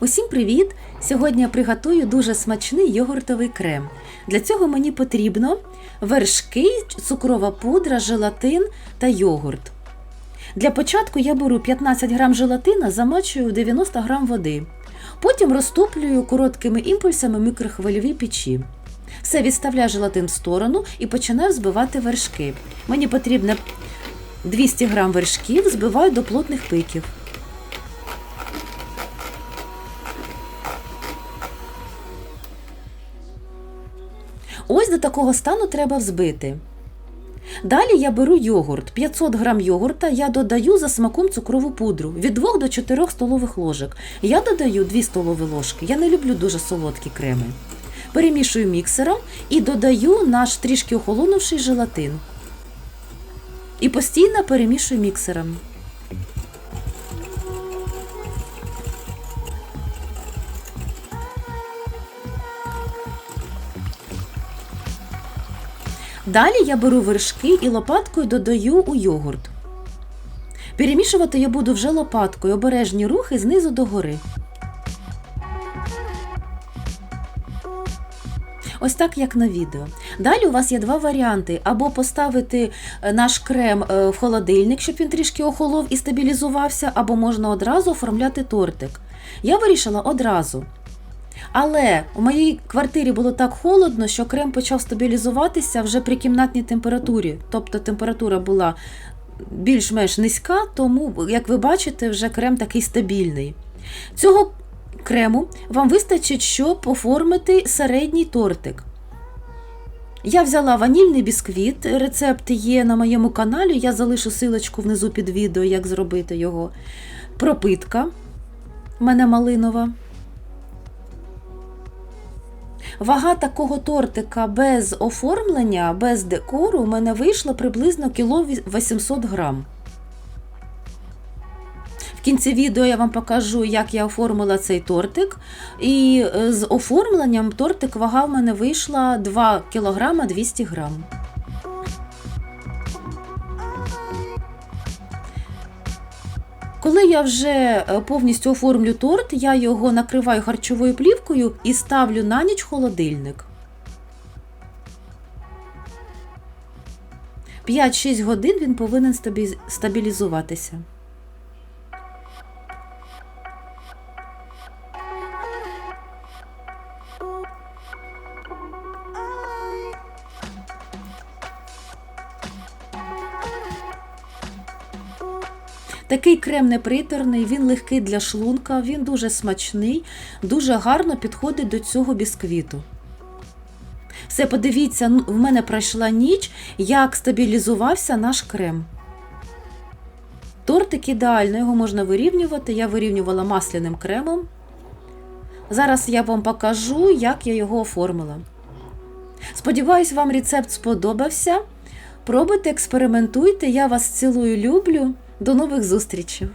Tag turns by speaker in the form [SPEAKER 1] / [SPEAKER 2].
[SPEAKER 1] Усім привіт! Сьогодні я приготую дуже смачний йогуртовий крем. Для цього мені потрібно вершки, цукрова пудра, желатин та йогурт. Для початку я беру 15 грам желатина, замочую 90 грам води. Потім розтоплюю короткими імпульсами в мікрохвильовій печі. Все відставляю желатин в сторону і починаю збивати вершки. Мені потрібно 200 грам вершків, збиваю до плотних пиків. Ось до такого стану треба взбити. Далі я беру йогурт. 500 грам йогурта я додаю за смаком цукрову пудру від 2 до 4 столових ложок. Я додаю 2 столові ложки. Я не люблю дуже солодкі креми. Перемішую міксером і додаю наш трішки охолонувший желатин. І постійно перемішую міксером. Далі я беру вершки і лопаткою додаю у йогурт. Перемішувати я буду вже лопаткою, обережні рухи знизу до гори. Ось так, як на відео. Далі у вас є два варіанти: або поставити е, наш крем е, в холодильник, щоб він трішки охолов і стабілізувався, або можна одразу оформляти тортик. Я вирішила одразу. Але у моїй квартирі було так холодно, що крем почав стабілізуватися вже при кімнатній температурі. Тобто температура була більш-менш низька, тому, як ви бачите, вже крем такий стабільний. Цього крему вам вистачить, щоб оформити середній тортик. Я взяла ванільний бісквіт, рецепт є на моєму каналі, я залишу силочку внизу під відео, як зробити його. Пропитка в мене малинова. Вага такого тортика без оформлення, без декору у мене вийшла приблизно кіло 800 грам. В кінці відео я вам покажу, як я оформила цей тортик. І е, з оформленням тортик вага в мене вийшла 2 кг 200 грам. Коли я вже е, повністю оформлю торт, я його накриваю харчовою плівкою і ставлю на ніч холодильник. 5-6 годин він повинен стабілізуватися. Такий крем неприторний, він легкий для шлунка, він дуже смачний, дуже гарно підходить до цього бісквіту. Все, подивіться, в мене пройшла ніч, як стабілізувався наш крем. Тортик ідеально, його можна вирівнювати. Я вирівнювала масляним кремом. Зараз я вам покажу, як я його оформила. Сподіваюсь, вам рецепт сподобався. Пробуйте, експериментуйте. Я вас цілую, люблю. До нових зустрічей!